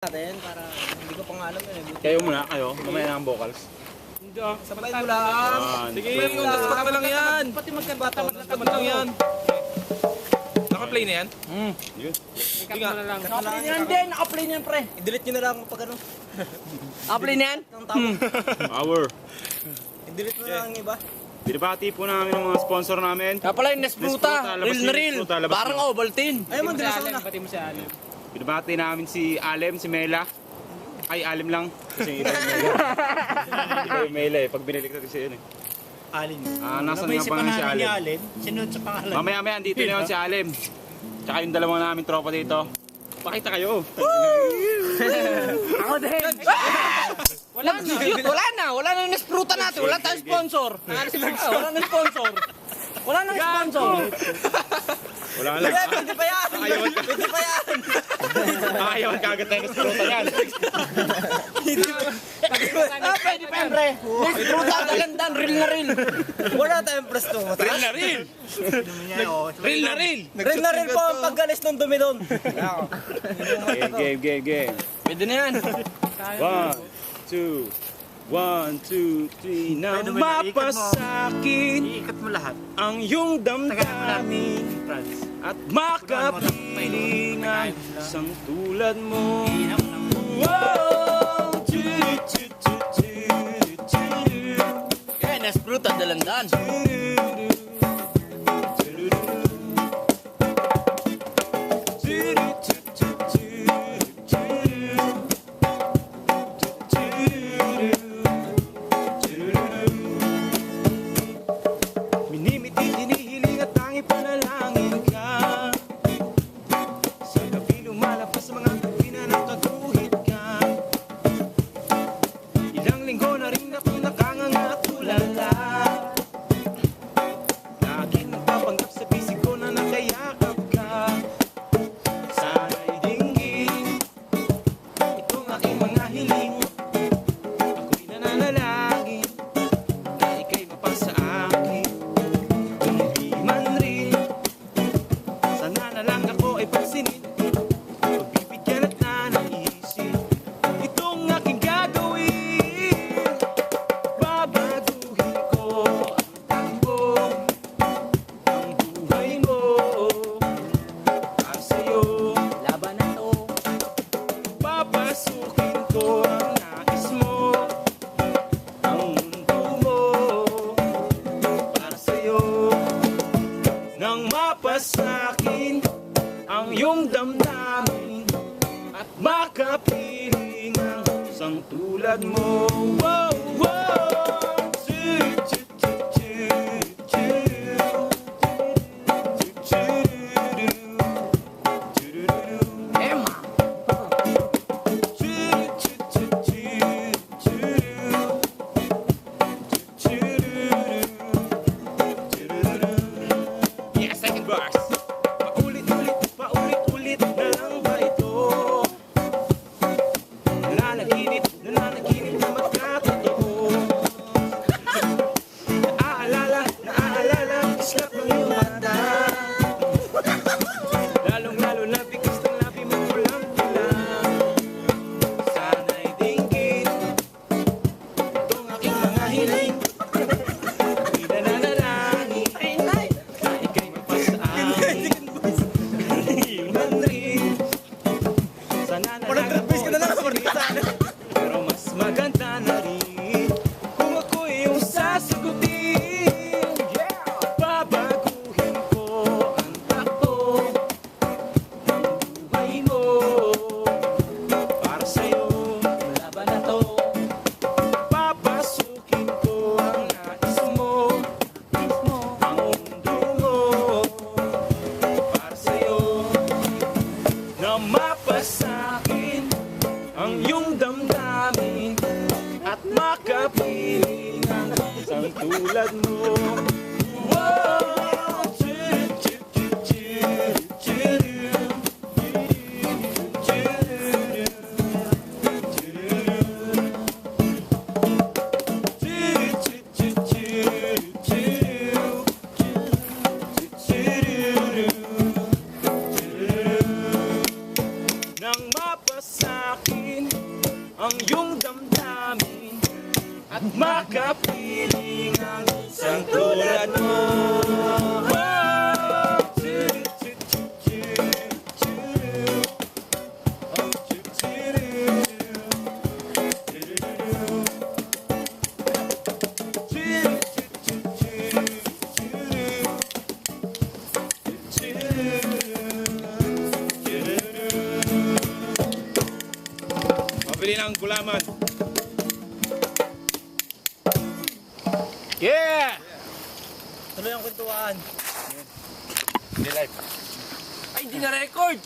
natin para hindi ko pa nga alam yun eh. Buti. Kayo muna, kayo. Mamaya na ang vocals. Sabay mo lang. One, Sige, dapat na lang yan. Pati magkabata mo lang. Yan. Naka-play na yan? Mm, yun. Sige nga. Naka-play na yan din. Naka-play na yan pre. I-delete nyo na lang pag ano. Apply na yan? Ang tama. Hour. I-delete mo na lang ang iba. Binabati po namin ang mga sponsor namin. Kaya pala yung Nespruta, real na real. Parang. Ovaltine. Ayaw mo, dilas na. Binabati namin si Alem, si Mela. Ay, Alem lang. Kasi iba yung Mela. iba yung Mela eh. Pag binalik natin siya yun eh. Alin. Ah, nasa nga pangalan si Alem. Alin? Sinunod sa pangalan. Mamaya maya, andito na yun si Alem. Tsaka yung dalawang namin tropa dito. Pakita kayo. Ako din. wala na. Wala na. Wala na yung Nespruta natin. Wala tayong sponsor. Ah, wala na sponsor. Wala na sponsor. Wala lang. Pwede pa yan. Pwede pa yan. Ayawan kagad tayo ng spruta yan. Ah, pwede pa yan, pre. Nespruta, dalandan, real na real. Wala tayong presto. Real na real. Real na real. Rin na rin po ang paggalis ng dumi doon. Game, game, game, game. Pwede na yan. One, two, one, two, three. Mo? mapasakin Iikat mo lahat. ang iyong damdamin at makapiling ang isang tulad mo. Wow! Kaya Nespruta, dalandan. on the mapasakin Ang iyong damdamin At makapiling ang isang tulad mo. Wow, wow Chu, mapasakin Ang iyong damdamin At makapiling ang isang tulad mo Wow! Ang iyong damdamin at makapiling ang isang tulad mo. Ng gulaman. Yeah! Tuloy ang kwentuhan. Hindi live. Ay, hindi na record.